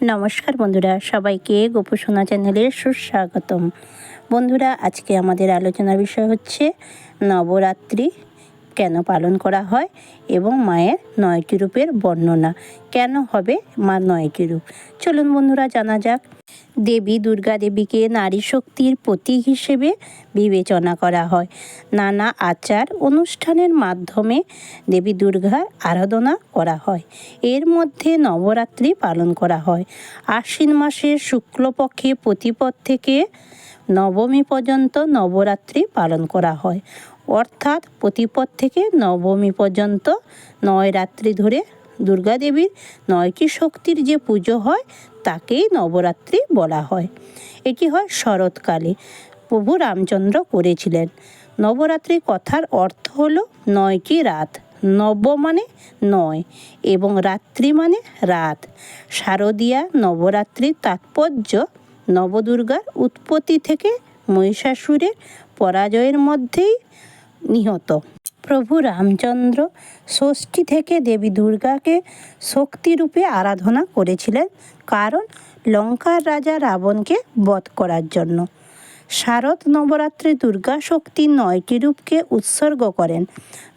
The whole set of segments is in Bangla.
নমস্কার বন্ধুরা, সবাইকে গোপসোনা চ্যানেলে সুস্বাগতম। বন্ধুরা, আজকে আমাদের আলোচনার বিষয় হচ্ছে নবরাত্রি কেন পালন করা হয় এবং মায়ের নয়টি রূপের বর্ণনা। কেন হবে মা নয়টি রূপ? চলুন বন্ধুরা, জানা যাক দেবী, দুর্গা দেবীকে নারী শক্তির প্রতীক হিসেবে বিবেচনা করা হয়। নানা আচার অনুষ্ঠানের মাধ্যমে দেবী দুর্গার আরাধনা করা হয়। এর মধ্যে নবরাত্রি পালন করা হয়। আশ্বিন মাসের শুক্লপক্ষে প্রতিপদ থেকে নবমী পর্যন্ত নবরাত্রি পালন করা হয়। অর্থাৎ প্রতিপদ থেকে নবমী পর্যন্ত নয় রাত্রি ধরে দুর্গা দেবীর নয়টি শক্তির যে পুজো হয় তাকেই নবরাত্রি বলা হয়। এটি হয় শরৎকালে। প্রভু রামচন্দ্র করেছিলেন। নবরাত্রি কথার অর্থ হলো নয়টি রাত। নব মানে নয় এবং রাত্রি মানে রাত। শারদীয়া নবরাত্রির তাৎপর্য নবদুর্গার উৎপত্তি থেকে মহিষাসুরের পরাজয়ের মধ্যেই নিহত। প্রভু রামচন্দ্র ষষ্ঠী থেকে দেবী দুর্গাকে শক্তিরূপে আরাধনা করেছিলেন। কারণ লঙ্কার রাজা রাবণকে বধ করার জন্য। শারদ নবরাত্রে দুর্গা শক্তির নয়টি রূপকে উৎসর্গ করেন।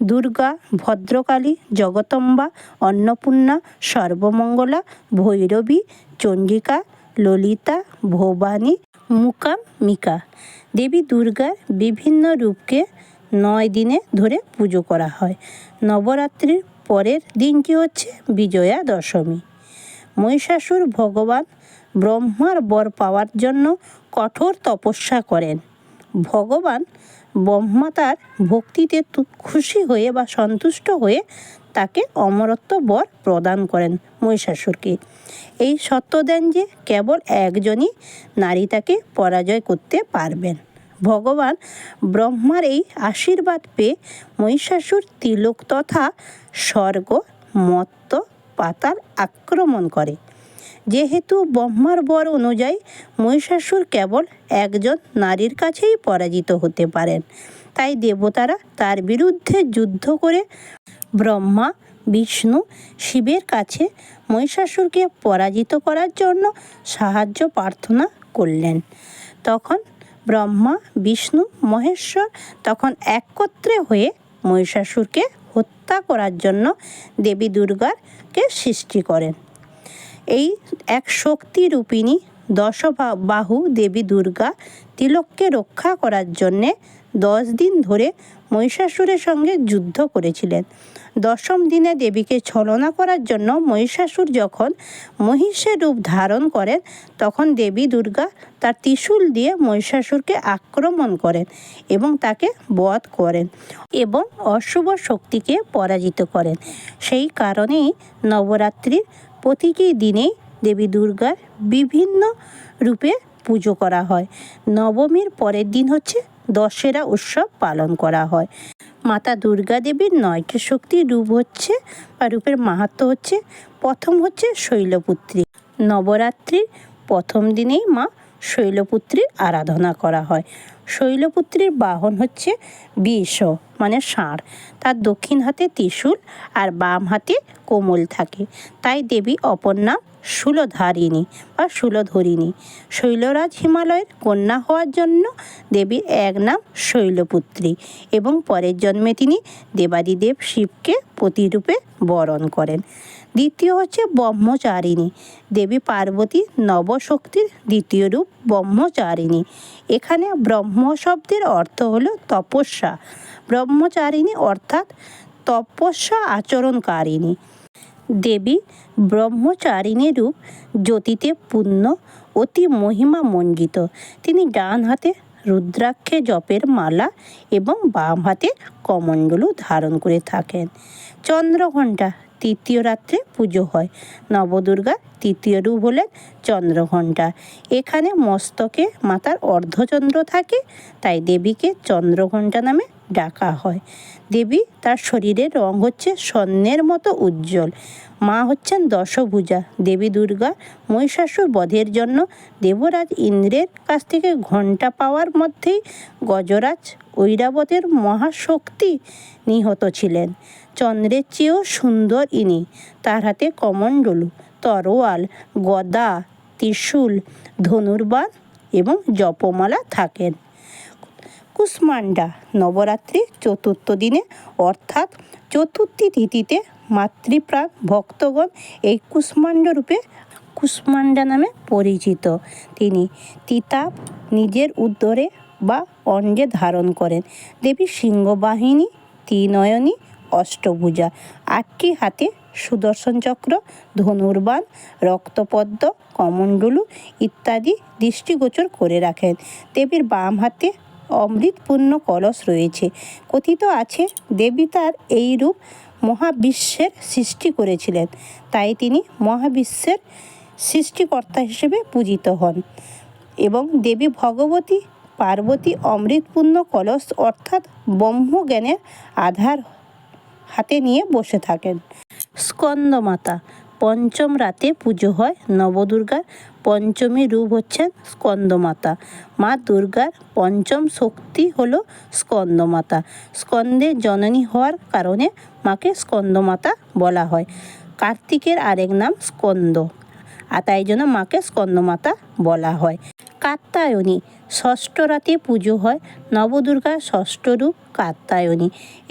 দুর্গা, ভদ্রকালী, জগতম্বা, অন্নপূর্ণা, সর্বমঙ্গলা, ভৈরবী, চণ্ডিকা, ললিতা, ভবানী, মুকাম্মিকা। দেবী দুর্গার বিভিন্ন রূপকে নয় দিনে ধরে পুজো করা হয়। নবরাত্রির পরের দিনটি হচ্ছে বিজয়া দশমী। মহিষাসুর ভগবান ব্রহ্মার বর পাওয়ার জন্য কঠোর তপস্যা করেন। ভগবান ব্রহ্মা তার ভক্তিতে খুশি হয়ে বা সন্তুষ্ট হয়ে তাকে অমরত্ব বর প্রদান করেন মহিষাসুরকে। এই সত্য দেন যে কেবল একজনই নারী তাকে পরাজয় করতে পারবেন। ভগবান ব্রহ্মার এই আশীর্বাদ পেয়ে মহিষাসুর তিলক তথা স্বর্গ মত্ত পাতাল আক্রমণ করে। যেহেতু ব্রহ্মার বর অনুযায়ী মহিষাসুর কেবল একজন নারীর কাছেই পরাজিত হতে পারেন, তাই দেবতারা তার বিরুদ্ধে যুদ্ধ করে ব্রহ্মা, বিষ্ণু, শিবের কাছে মহিষাসুরকে পরাজিত করার জন্য সাহায্য প্রার্থনা করলেন। তখন ব্রহ্মা, বিষ্ণু, মহেশ্বর তখন একত্রে হয়ে মহিষাসুরকে হত্যা করার জন্য দেবী দুর্গাকে সৃষ্টি করেন। এই এক শক্তি রূপিণী দশ বা- বাহু দেবী দুর্গা তিলককে রক্ষা করার জন্যে দশ দিন ধরে মহিষাসুরের সঙ্গে যুদ্ধ করেছিলেন। দশম দিনে দেবীকে ছলনা করার জন্য মহিষাসুর যখন মহিষের রূপ ধারণ করেন, তখন দেবী দুর্গা তার ত্রিশূল দিয়ে মহিষাসুরকে আক্রমণ করেন এবং তাকে বধ করেন এবং অশুভ শক্তিকে পরাজিত করেন। সেই কারণেই নবরাত্রির প্রতিটি দিনেই দেবী দুর্গার বিভিন্ন রূপে পুজো করা হয়। নবমীর পরের দিন হচ্ছে দশেরা উৎসব পালন করা হয়। মাতা দুর্গা দেবীর নয়টি শক্তির রূপ হচ্ছে বা রূপের মাহাত্ম হচ্ছে, প্রথম হচ্ছে শৈলপুত্রী। নবরাত্রির প্রথম দিনেই মা শৈলপুত্রীর আরাধনা করা হয়। শৈলপুত্রীর বাহন হচ্ছে বিষ মানে ষাঁড়। তার দক্ষিণ হাতে ত্রিশূল আর বাম হাতে কোমল থাকে। তাই দেবী অপর নাম শূলধারিণী বা শূলধরিণী শৈলরাজ হিমালয়ের কন্যা হওয়ার জন্য দেবীর এক নাম শৈলপুত্রী এবং পরের জন্মে তিনি দেবাদিদেব শিবকে প্রতিরূপে বরণ করেন। দ্বিতীয় হচ্ছে ব্রহ্মচারিণী। দেবী পার্বতী নবশক্তির দ্বিতীয় রূপ ব্রহ্মচারিণী। এখানে ব্রহ্ম শব্দের অর্থ হলো তপস্যা। ব্রহ্মচারিণী অর্থাৎ তপস্যা আচরণকারিণী। দেবী ব্রহ্মচারিণী রূপ জ্যোতিতে পূর্ণ, অতি মহিমা মণ্ডিত। তিনি ডান হাতে রুদ্রাক্ষে জপের মালা এবং বাম হাতে কমণ্ডলু ধারণ করে থাকেন। চন্দ্রঘণ্টা তৃতীয় রাত্রে পুজো হয়। নবদুর্গার তৃতীয় রূপ হলেন চন্দ্রঘণ্টা। এখানে মস্তকে মাতার অর্ধচন্দ্র থাকে, তাই দেবীকে চন্দ্রঘণ্টা নামে ডাকা হয়। দেবী তার শরীরের রং হচ্ছে স্বর্ণের মতো উজ্জ্বল। মা হচ্ছেন দশভুজা। দেবী দুর্গা মহিষাসুর বধের জন্য দেবরাজ ইন্দ্রের কাছ থেকে ঘণ্টা পাওয়ার মধ্যেই গজরাজ ঐরাবতের মহাশক্তি নিহত ছিলেন। চন্দ্রের চেয়েও সুন্দর ইনি। তার হাতে কমণ্ডলু, তরোয়াল, গদা, ত্রিশূল, ধনুর্বাণ এবং জপমালা থাকেন। কুষ্মান্ডা নবরাত্রি চতুর্থ দিনে, অর্থাৎ চতুর্থী তিথিতে মাতৃপ্রাণ ভক্তগণ এই কুষ্মাণ্ড রূপে কুষ্মান্ডা নামে পরিচিত। তিনি তিতাব নিজের উদ্দরে বা অঙ্গে ধারণ করেন। দেবী সিংহবাহিনী, ত্রিনয়নী, অষ্টভুজা, আটটি হাতে সুদর্শন চক্র, ধনুর্বাণ, রক্তপদ্ম, কমণ্ডলু ইত্যাদি দৃষ্টিগোচর করে রাখেন। দেবীর বাম হাতে অমৃতপূর্ণ কলস রয়েছে। কথিত আছে, দেবী তার এই রূপ মহাবিশ্বের সৃষ্টি করেছিলেন। তাই তিনি মহাবিশ্বের সৃষ্টিকর্তা হিসেবে পূজিত হন। এবং দেবী ভগবতী, পার্বতী অমৃতপূর্ণ কলস অর্থাৎ ব্রহ্মজ্ঞানের আধার হাতে নিয়ে বসে থাকেন। স্কন্দমাতা, পঞ্চম রাতে পুজো হয় নবদুর্গার পঞ্চমী রূপ হচ্ছেন স্কন্দমাতা। মা দুর্গার পঞ্চম শক্তি হলো স্কন্দমাতা। স্কন্দের জননী হওয়ার কারণে মাকে স্কন্দমাতা বলা হয়। কার্তিকের আরেক নাম স্কন্দ, আর তাই জন্য মাকে স্কন্দমাতা বলা হয়। কাত্তায়নী, ষষ্ঠ রাতে পুজো হয়। নবদুর্গার ষষ্ঠ রূপ কাত্তায়নী।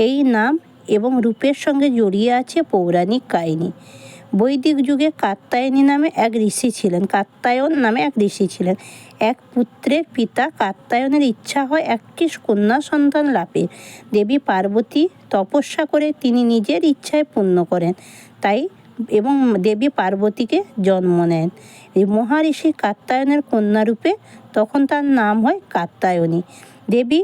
এই নাম এবং রূপের সঙ্গে জড়িয়ে আছে পৌরাণিক কাহিনী। বৈদিক যুগে কাত্তায়নী নামে এক ঋষি ছিলেন কাত্তায়ন নামে এক ঋষি ছিলেন। এক পুত্রের পিতা কাত্তায়নের ইচ্ছা হয় একটি কন্যা সন্তান লাভের। দেবী পার্বতী তপস্যা করে তিনি নিজের ইচ্ছায় পূর্ণ করেন, তাই এবং দেবী পার্বতীকে জন্ম নেন। এই মহারিষি কাত্তায়নের কন্যারূপে তখন তার নাম হয় কাত্তায়নী দেবী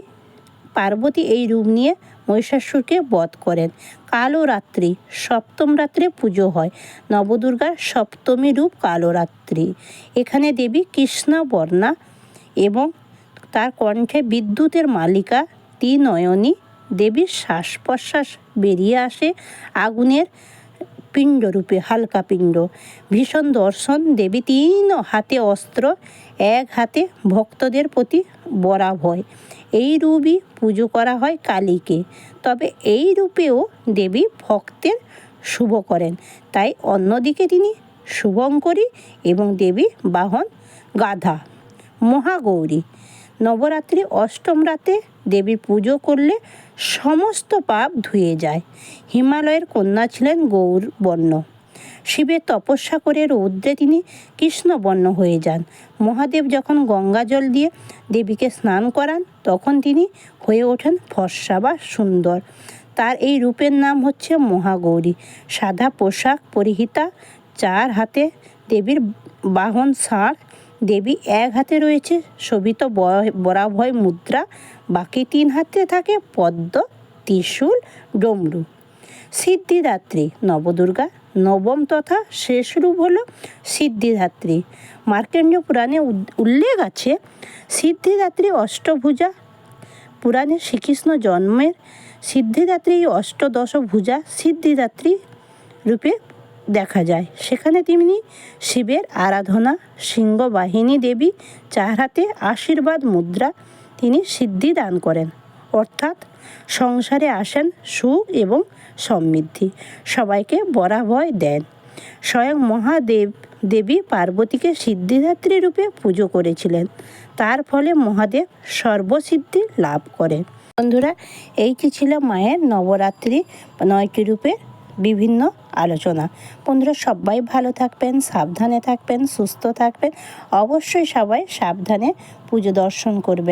পার্বতী এই রূপ নিয়ে মহিষাসুরকে বধ করেন। কালো রাত্রি, সপ্তম রাত্রে পুজো হয়। নবদুর্গার সপ্তমী রূপ কালো রাত্রি। এখানে দেবী কৃষ্ণা বর্ণা এবং তার কণ্ঠে বিদ্যুতের মালিকা, ত্রিনয়নী দেবীর শ্বাস প্রশ্বাস বেরিয়ে আসে আগুনের পিণ্ড রূপে হালকা পিণ্ড। ভীষণ দর্শন, দেবী তিন হাতে অস্ত্র, এক হাতে ভক্তদের প্রতি বরা ভয় এই রূপই পুজো করা হয় কালীকে। তবে এই রূপেও দেবী ভক্তের শুভ করেন। তাই অন্যদিকে তিনি শুভঙ্করী এবং দেবী বাহন গাধা। মহাগৌরী, নবরাত্রি অষ্টম রাতে দেবীর পুজো করলে সমস্ত পাপ ধুয়ে যায়। হিমালয়ের কন্যা ছিলেন গৌর বর্ণ শিবের তপস্যা করে রৌদ্রে তিনি কৃষ্ণবর্ণ হয়ে যান। মহাদেব যখন গঙ্গা জল দিয়ে দেবীকে স্নান করান, তখন তিনি হয়ে ওঠেন ফর্সা বা সুন্দর। তার এই রূপের নাম হচ্ছে মহাগৌরী। সাদা পোশাক পরিহিতা, চার হাতে দেবীর বাহন ষাঁড়, দেবী এক হাতে রয়েছে শোভিত বরাভয় মুদ্রা, বাকি তিন হাতে থাকে পদ্ম, ত্রিশূল, ডমরু। সিদ্ধিদাত্রী, নবদুর্গা নবম তথা শেষ রূপ হল সিদ্ধিদাত্রী। মার্কেন্ডীয় পুরাণে উল্লেখ আছে, সিদ্ধিদাত্রী অষ্টভুজা, পুরাণে শ্রীকৃষ্ণ জন্মের, সিদ্ধিদাত্রী অষ্টদশ ভুজা, সিদ্ধিদাত্রী রূপে দেখা যায়। সেখানে তিনি শিবের আরাধনা, সিংহবাহিনী দেবী, চার হাতে আশীর্বাদ মুদ্রা তিনি সিদ্ধি দান করেন। অর্থাৎ সংসারে আসেন সুখ এবং সমৃদ্ধি। সবাইকে বরাভয় দেন। স্বয়ং মহাদেব, দেবী পার্বতীকে সিদ্ধিদাত্রী রূপে পুজো করেছিলেন। তার ফলে মহাদেব সর্বসিদ্ধি লাভ করেন। বন্ধুরা এইটি ছিল মায়ের নবরাত্রি? নয়টি রূপের বিভিন্ন আলোচনা। বন্ধুরা, সবাই ভালো থাকবেন, সাবধানে থাকবেন, সুস্থ থাকবেন। অবশ্যই সবাই সাবধানে পুজো দর্শন করবেন।